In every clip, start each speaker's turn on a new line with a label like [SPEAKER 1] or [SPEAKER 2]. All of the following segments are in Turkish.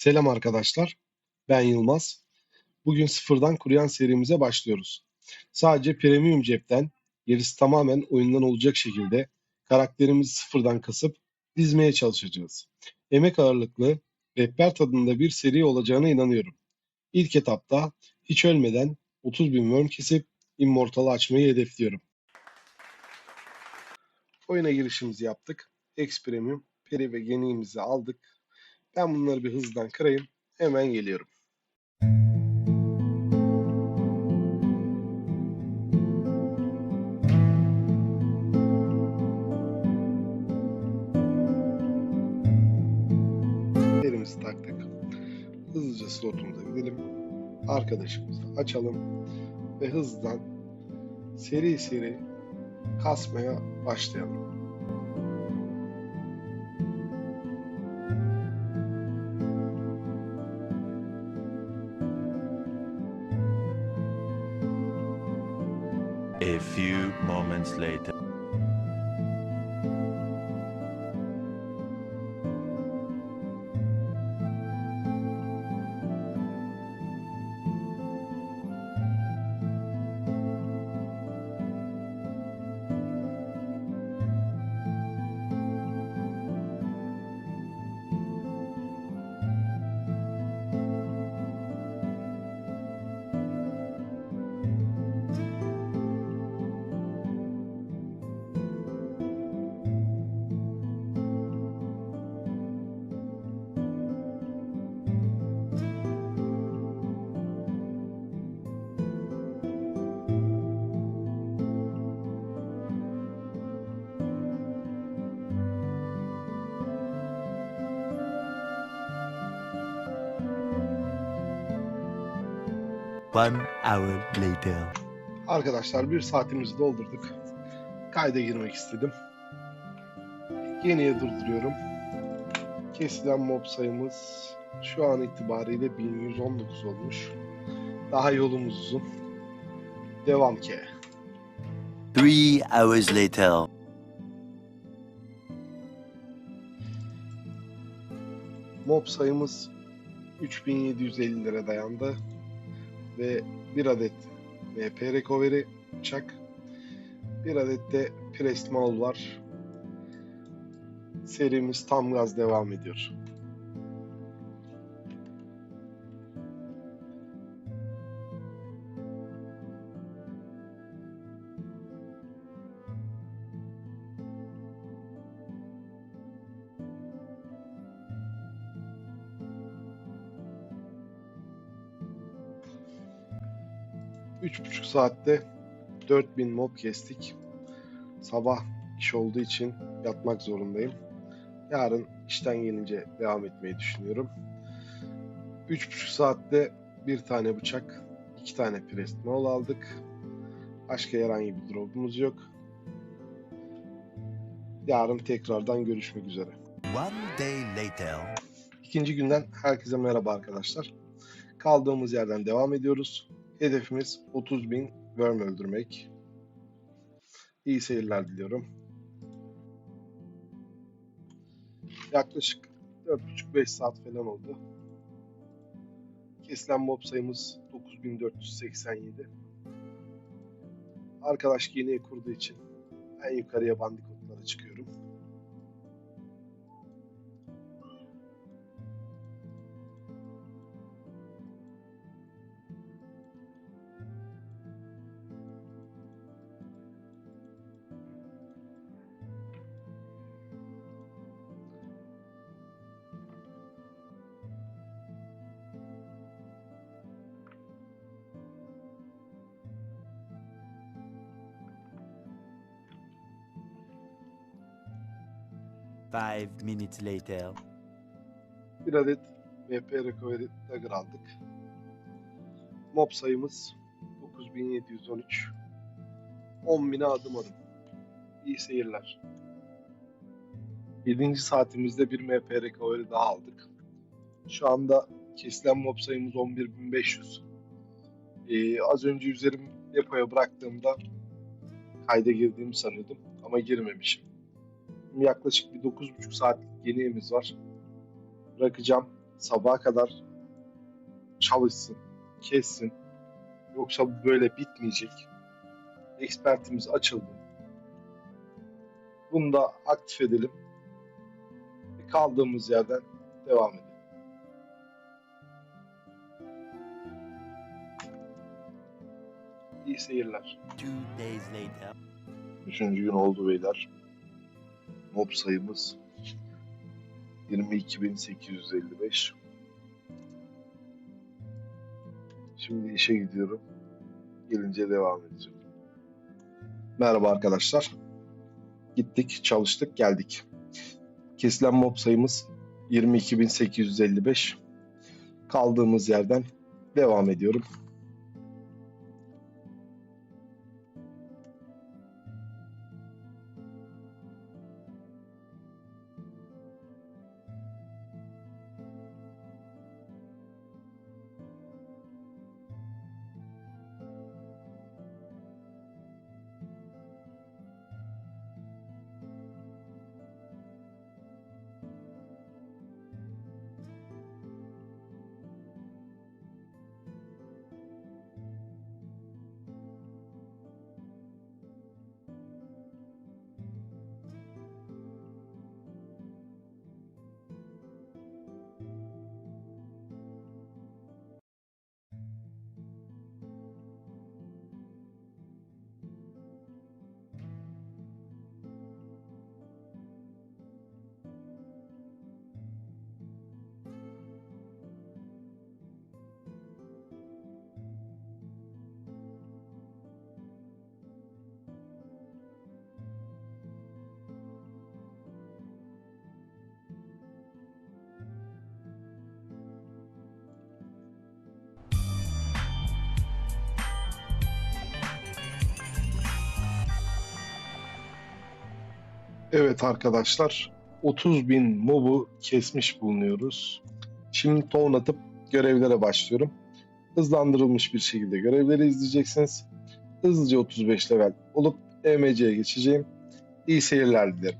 [SPEAKER 1] Selam arkadaşlar, ben Yılmaz. Bugün sıfırdan kuruyan serimize başlıyoruz. Sadece premium cepten, gerisi tamamen oyundan olacak şekilde karakterimizi sıfırdan kasıp dizmeye çalışacağız. Emek ağırlıklı, rehber tadında bir seri olacağına inanıyorum. İlk etapta hiç ölmeden 30 bin worm kesip Immortal'ı açmayı hedefliyorum. Oyuna girişimizi yaptık. X Premium, Peri ve Geni'imizi aldık. Ben bunları bir hızdan kırayım. Hemen geliyorum. Elimizi taktık. Hızlıca slotumuza gidelim. Arkadaşımızı açalım. Ve hızdan seri seri kasmaya başlayalım.
[SPEAKER 2] Moments later. One hour later.
[SPEAKER 1] Arkadaşlar bir saatimizi doldurduk. Kayda girmek istedim. Yeniye durduruyorum. Kesilen mob sayımız şu an itibariyle 1119 olmuş. Daha yolumuz uzun. Devam ki.
[SPEAKER 2] Three hours later.
[SPEAKER 1] Mob sayımız 3750 lira dayandı. Ve bir adet MP Recovery bıçak. Bir adet de Pressed Maul var. Serimiz tam gaz devam ediyor. Üç buçuk saatte 4000 mob kestik. Sabah iş olduğu için yatmak zorundayım. Yarın işten gelince devam etmeyi düşünüyorum. Üç buçuk saatte bir tane bıçak, iki tane pressed maul aldık. Başka herhangi bir drop'umuz yok. Yarın tekrardan görüşmek üzere.
[SPEAKER 2] One day later.
[SPEAKER 1] İkinci günden herkese merhaba arkadaşlar. Kaldığımız yerden devam ediyoruz. Hedefimiz 30 bin worm öldürmek. İyi seyirler diliyorum. Yaklaşık 4,5-5 saat falan oldu. Kesilen mob sayımız 9487. Arkadaş yeni kurduğu için en yukarıya bandikotlara çıkıyorum.
[SPEAKER 2] Five minutes later.
[SPEAKER 1] Bir adet VP Recovery Dagger aldık. Mob sayımız 9713. 10.000'e adım adım. İyi seyirler. 7. saatimizde bir MP Recovery daha aldık. Şu anda kesilen mob sayımız 11.500. Ee, az önce üzerim depoya bıraktığımda kayda girdiğimi sanıyordum ama girmemişim. Yaklaşık bir 9.5 saatlik yemeğimiz var. Bırakacağım. sabaha kadar çalışsın, kessin. Yoksa bu böyle bitmeyecek. Ekspertimiz açıldı. Bunu da aktif edelim. Ve kaldığımız yerden devam edelim. İyi seyirler. Üçüncü gün oldu beyler. Mob sayımız 22.855. Şimdi işe gidiyorum. Gelince devam edeceğim. Merhaba arkadaşlar. Gittik, çalıştık, geldik. Kesilen mob sayımız 22.855. Kaldığımız yerden devam ediyorum. Evet arkadaşlar 30 bin mobu kesmiş bulunuyoruz. Şimdi ton atıp görevlere başlıyorum. Hızlandırılmış bir şekilde görevleri izleyeceksiniz. Hızlıca 35 level olup EMC'ye geçeceğim. İyi seyirler dilerim.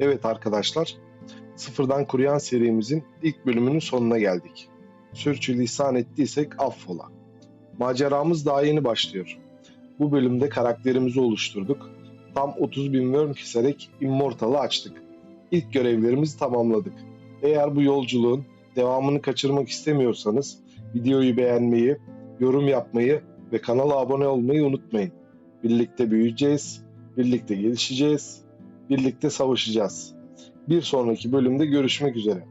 [SPEAKER 1] Evet arkadaşlar, Sıfırdan Kuruyan serimizin ilk bölümünün sonuna geldik. Sürçülisan ettiysek affola. Maceramız daha yeni başlıyor. Bu bölümde karakterimizi oluşturduk. Tam 30 bin worm keserek Immortal'ı açtık. İlk görevlerimizi tamamladık. Eğer bu yolculuğun devamını kaçırmak istemiyorsanız videoyu beğenmeyi, yorum yapmayı ve kanala abone olmayı unutmayın. Birlikte büyüyeceğiz, birlikte gelişeceğiz, birlikte savaşacağız. Bir sonraki bölümde görüşmek üzere.